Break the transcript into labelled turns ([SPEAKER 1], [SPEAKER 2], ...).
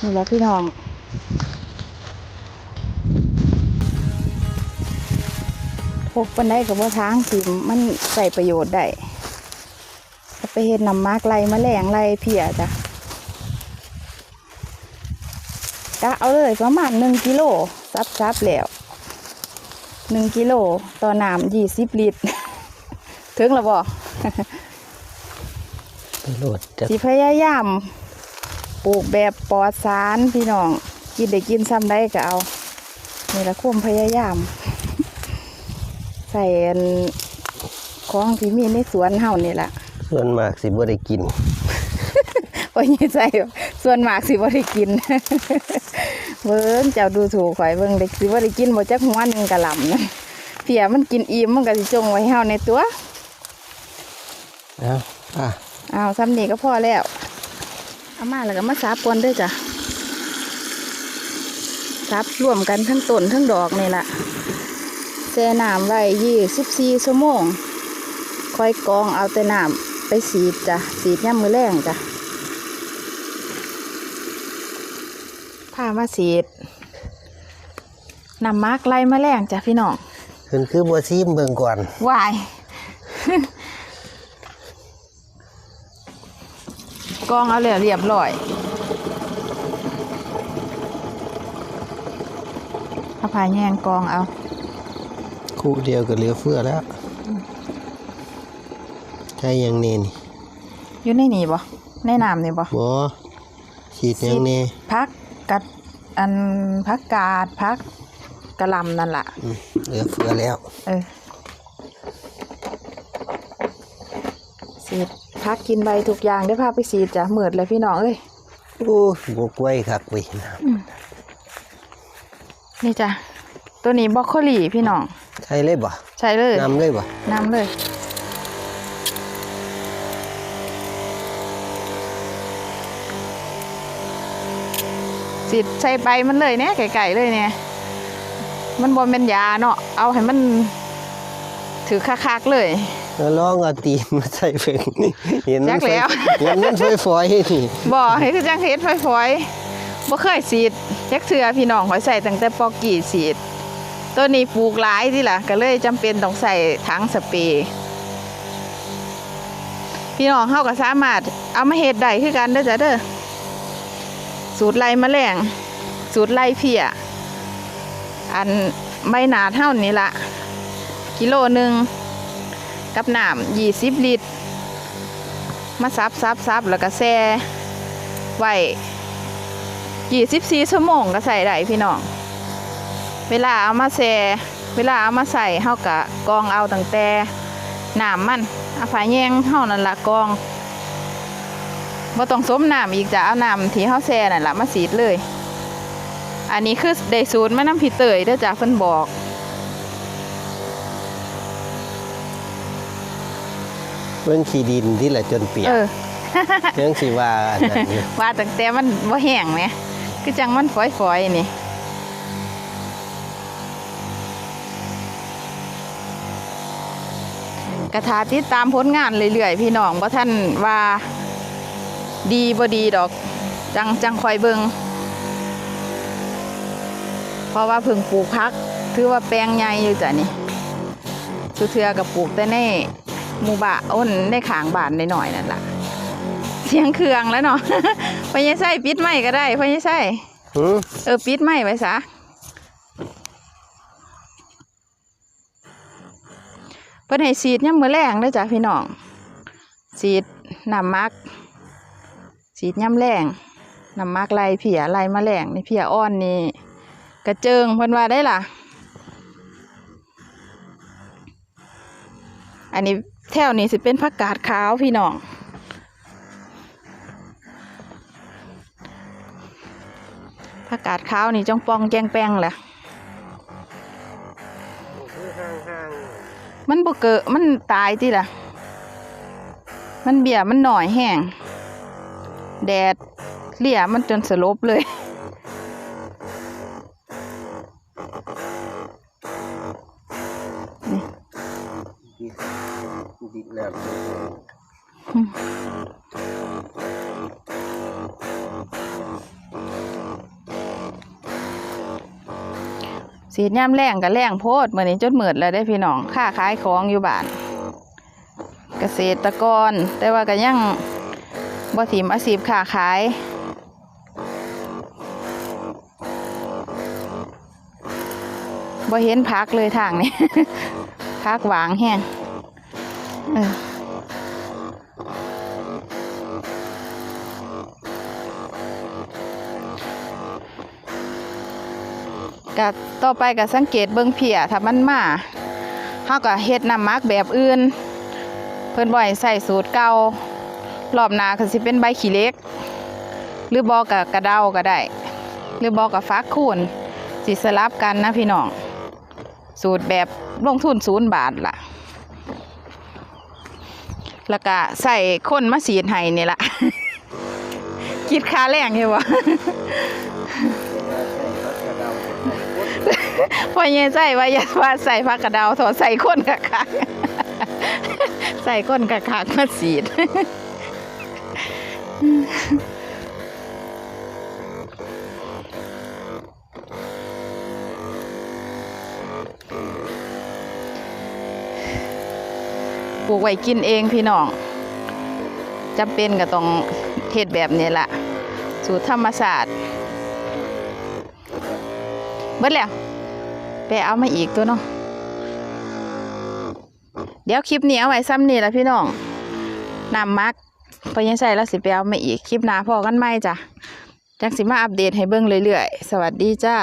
[SPEAKER 1] นี่แหละพี่น้องพกปันได้กับว่าทางสิมันใส่ประโยชน์ได้ไปเห็ดน้ำมากไรมะแรงไรเพียจ้ะกะเอาเลยประมาณหนึ่งกิโลซับซับๆแล้วหนึ่งกิโลต่อน้ำยี่สิบลิตร ถึงแล้วบ่
[SPEAKER 2] โหลดจะ
[SPEAKER 1] สิพยายามปลูกแบบปลอดสารพี่น้อง กินได้กินซ้ำได้ก็เอานี่ละความพยายาม ใส่อันของที่มีในสวนเฮานี่ละ
[SPEAKER 2] ส่วนมากสิบ่ได้กิน
[SPEAKER 1] พอยี่ใส่ส่วนมากสิบ่ได้กินเบิ่งเจ้าดูถูกข่อยเบิ่งเด็กสิบ่ได้กินบ่จักหัวหนึงกะหล่ำนะเพียมันกินอิ่มมันก็สิจงไว้เฮาในตัว
[SPEAKER 2] เอาป่ะ
[SPEAKER 1] เอาซ้ำนี่ก็พอแล้ว เอามาแล้วก็มาซับก่อนเด้วยจ้ะซับรวมกันทั้งต้นทั้งดอกนี่แหละแช่น้ำไว้ยี่สิบสี่ชั่วโมงค่อยกรองเอาแต่น้ำไปสีดจ้ะสีดย่ำมือแรงจ้ะพามาสีดนำมาร์กไล่มาแรงจ้ะพี่น้อง
[SPEAKER 2] เพิ่นคือบ่ซีมเบิ่งก่อน
[SPEAKER 1] วาย กองเอาเลยเรียบร้อยเอาผายแยงกองเอา
[SPEAKER 2] คู่เดียวก็เหลือเฟือแล้วใช่ยังเน่นี่
[SPEAKER 1] อยู่ในนี่บ่ในน้ำนี่บ่
[SPEAKER 2] บ่ฉีดยังเน่
[SPEAKER 1] พักกัดอันพักกาดพักกระหลำนั่นล่ะ
[SPEAKER 2] อืมเหลือเฟือแล้ว
[SPEAKER 1] เออสีด พักกินใบทุกอย่างได้พาไปสีดจ้ะเหมือดเลยพี่น้องเอ้ย
[SPEAKER 2] โอ้บ่กล้วยคักเว้ยนะ
[SPEAKER 1] นี่จ้ะตัวนี้บรอกโคลีพี่น้อง
[SPEAKER 2] ใช่เลยบ่
[SPEAKER 1] ใช่เลย
[SPEAKER 2] นำเลยบ่
[SPEAKER 1] น้ำเลยสิใส่ใบมันเลยเนี่ยไก่ๆเลยเนี่ยมันบนเป็นยาเนาะเอาให้มันถือคักๆเลย
[SPEAKER 2] แล้วลองเอาตีนมาใส่เพิ่นนี่เห็น
[SPEAKER 1] จั
[SPEAKER 2] มัน
[SPEAKER 1] กแล้ว
[SPEAKER 2] เห็นมันฝอยๆนี่
[SPEAKER 1] บ่ให้คือจังเฮ็ดฝอยๆบ่เคยสีดจักเทือพี่น้องขอยใส่ตั้งแต่ปอกกี้สีดตัวนี้ปลูกหลายที่ล่ะ ก็เลยจำเป็นต้องใส่ถังสเปรย์พี่น้องเฮาก็สามารถเอามาเฮ็ดได้คือกันเด้อจ้ะเด้อสูตรไล่แมลงสูตรไล่เพียอันใบหนาเท่านี้ละกิโลหนึ่ง กับน้ำยี่สิบลิตร มาซับซับซับแล้วก็แช่ไว้ยี่สิบสี่ชั่วโมงก็ใส่ได้พี่น้อง เวลาเอามาแช่เวลาเอามาใส่เฮากะกองเอาตั้งแต่น้ำมันเอาฝายแยงเฮานั่นละกองบ่ต้องสมน้ำอีกจะเอาน้ำที่เฮาแช่นั่นละมาสีดเลย อันนี้คือได้สูตรแม่น้ำผีเตยเด้อจ้ะเพิ่นบอก
[SPEAKER 2] เบิ่งขี้ดินที่ละจนเปียก
[SPEAKER 1] เออ
[SPEAKER 2] ยังสิว่าอันนั้นอยู่
[SPEAKER 1] ว่าตั้งแต่มันบ่แห้งเนี่ยคือจังมันฝอยๆนี่กระทาติดตามผลงานเรื่อยๆพี่น้องบ่ท่านว่าดีบ่ดีดอก จังจังคอยเบิงเพราะว่าเพิ่งปลูกพัก ถือว่าแปลงใหญ่อยู่จ้ะนี่สุเทือกับปลูกแต่ใน หมู่บ้านอ้นในขางบ้านหน่อยๆนั่นล่ะเสียงเครื่องแล้วเนาะพญาไส้ปิดไม้ก็ได้พญาไส้
[SPEAKER 2] หือ
[SPEAKER 1] เออปิดไม้ไว้ซะเพิ่นให้สีดย่ำมือแรงเด้อจ้ะพี่น้องสีดน้ำมักสีดย่ำแรงน้ำมักไล่เพียไล่แมลงนี่เพียอ่อนนี่กระเจิงเพิ่นว่าได้ล่ะอันนี้ แถวนี้สิเป็นผักกาดขาวพี่น้องผักกาดขาวนี่จ้องปองแจงแปงแหละมันบ่เกิดมันตายที่ล่ะมันเบียมันหน่อยแห้งแดดเลี่ยมันจนสลบเลย
[SPEAKER 2] แล้ว
[SPEAKER 1] สีดย่ำแรงกับแรงโพดเหมือนนี้จดเหมิดแล้วได้พี่น้องค่าขายของอยู่บ้าน เกษตรกร แต่ว่าก็ยังบ่ถิมอาชีพค้าขายบ่เห็นพักเลยทางนี้ พักหวางแห้ง เออก็ต่อไปก็สังเกตเบิ่งเพียถ้ามันมาเฮาก็เฮ็ดน้ำมักแบบอื่น เพิ่นบ่ให้ใส่สูตรเก่ารอบหน้าก็สิเป็นใบขี้เล็ก หรือบอกกับกระเดาก็ได้ หรือบอกกับฟักคูนสิสลับกันนะพี่น้อง สูตรแบบลงทุนศูนย์บาทล่ะ แล้วก็ใส่คนมาสีดให้นี่ละคิดค่าแรงใช่ปะพอเย่ใส่ว่าอย่าว่าใส่ผักกระดาถอดใส่คนกะคักใส่คนกะคักมาสีด ปลูกไว้กินเองพี่น้องจำเป็นก็ต้องเฮ็ดแบบนี้ละสูตรธรรมศาสตร์เบิดแล้ว ไปเอามาอีกตัวเนาะเดี๋ยวคลิปนี้เอาไว้ซ้ำนี่ละพี่น้องนำมักพอยังใส่แล้วสิไปเอามาอีกคลิปหน้าพอกันไหมจ้ะจังสิมาอัปเดตให้เบิ่งเรื่อยๆ สวัสดีจ้า